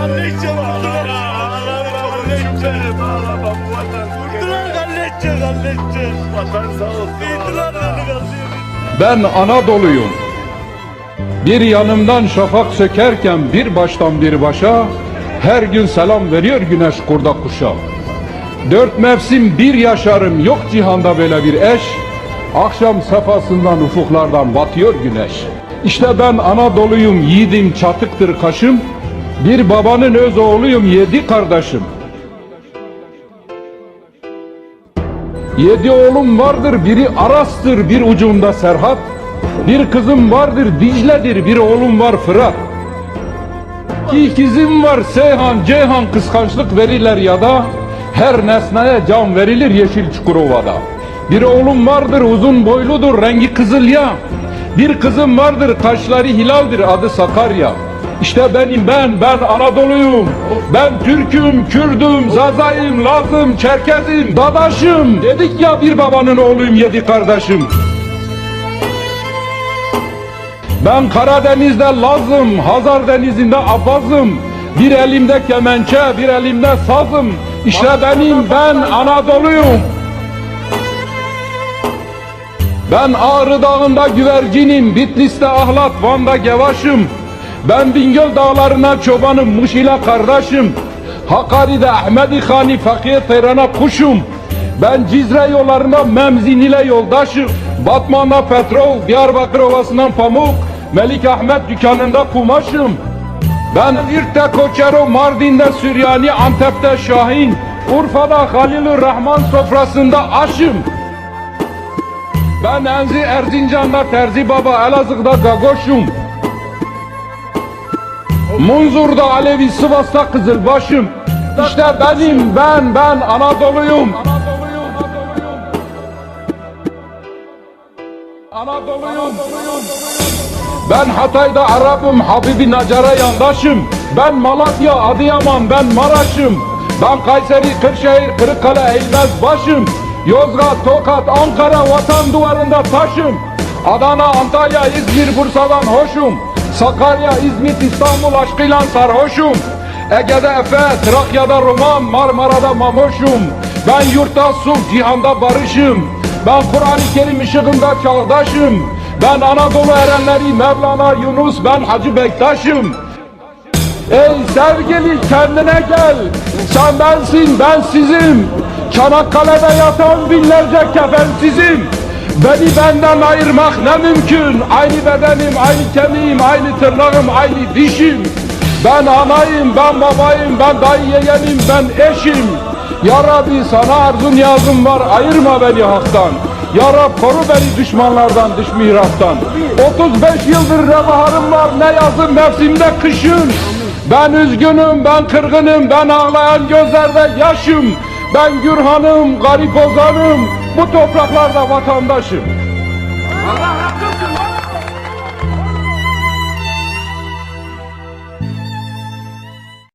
Galletçe vurdular. Vurdular galletçe galletçe. Vatan sağ olsun. Gaziye. Ben Anadolu'yum. Bir yanımdan şafak sökerken bir baştan bir başa her gün selam veriyor güneş kurda kuşa. Dört mevsim bir yaşarım yok cihanda böyle bir eş. Akşam sefasından ufuklardan batıyor güneş. İşte ben Anadolu'yum yiğidim çatıktır kaşım. Bir babanın öz oğluyum yedi kardeşim. Yedi oğlum vardır biri Aras'tır bir ucunda Serhat. Bir kızım vardır Dicle'dir bir oğlum var Fırat. İki ikizim var Seyhan Ceyhan kıskançlık verirler ya da her nesneye can verilir yeşil Çukurova'da. Bir oğlum vardır uzun boyludur rengi kızıl ya. Bir kızım vardır kaşları hilaldir adı Sakarya. İşte benim ben, ben Anadolu'yum. Ben Türk'üm, Kürd'üm, Zazayım, Lazım, Çerkez'im, Dadaş'ım. Dedik ya bir babanın oğluyum yedi kardeşim. Ben Karadeniz'de Lazım, Hazar Denizi'nde Abbaz'ım. Bir elimde kemençe, bir elimde sazım. İşte benim, ben Anadolu'yum. Ben Ağrı Dağı'nda güvercinim, Bitlis'te ahlat, Van'da gevaşım. Ben Bingöl dağlarına çobanım, Muş ile kardeşim. Hakkari'de Ahmedi Hani, Fakir Teyran'a kuşum. Ben Cizre yollarında Memzin ile yoldaşım. Batman'da petrol, Diyarbakır Ovası'ndan pamuk, Melik Ahmet dükkanında kumaşım. Ben İrt'te Koçero, Mardin'de Süryani, Antep'te Şahin, Urfa'da Halilur Rahman sofrasında aşım. Ben Enzi Erzincan'da Terzi Baba, Elazığ'da Gagoş'um. Munzur'da Alevi, Sivas'ta Kızılbaş'ım. İşte benim, ben, ben Anadolu'yum. Anadolu'yum. Ben Hatay'da Arap'ım, Habibi Nacar'a yandaşım. Ben Malatya, Adıyaman, ben Maraş'ım. Ben Kayseri, Kırşehir, Kırıkkale, Eylmez başım. Yozgat, Tokat, Ankara, vatan duvarında taşım. Adana, Antalya, İzmir, Bursa'dan hoşum. Sakarya, İzmit, İstanbul aşkıyla sarhoşum. Ege'de Efe, Trakya'da Roman, Marmara'da Mamoşum. Ben yurtta sulh, cihanda barışım. Ben Kur'an-ı Kerim ışığında çağdaşım. Ben Anadolu erenleri Mevlana Yunus, ben Hacı Bektaş'ım. Ey sevgili kendine gel. Sen bensin, ben sizim. Çanakkale'de yatan binlerce kefensizim. Beni benden ayırmak ne mümkün. Aynı bedenim, aynı kemiğim, aynı tırnağım, aynı dişim. Ben anayım, ben babayım, ben dayı yeğenim, ben eşim. Ya Rabbi sana arzun yazım var, ayırma beni haktan. Ya Rab koru beni düşmanlardan, dış mihraktan. 35 yıldır ne baharım var, ne yazın mevsimde kışın. Ben üzgünüm, ben kırgınım, ben ağlayan gözlerde yaşım. Ben Gürhan'ım, garip ozanım, bu topraklarda vatandaşım. Allah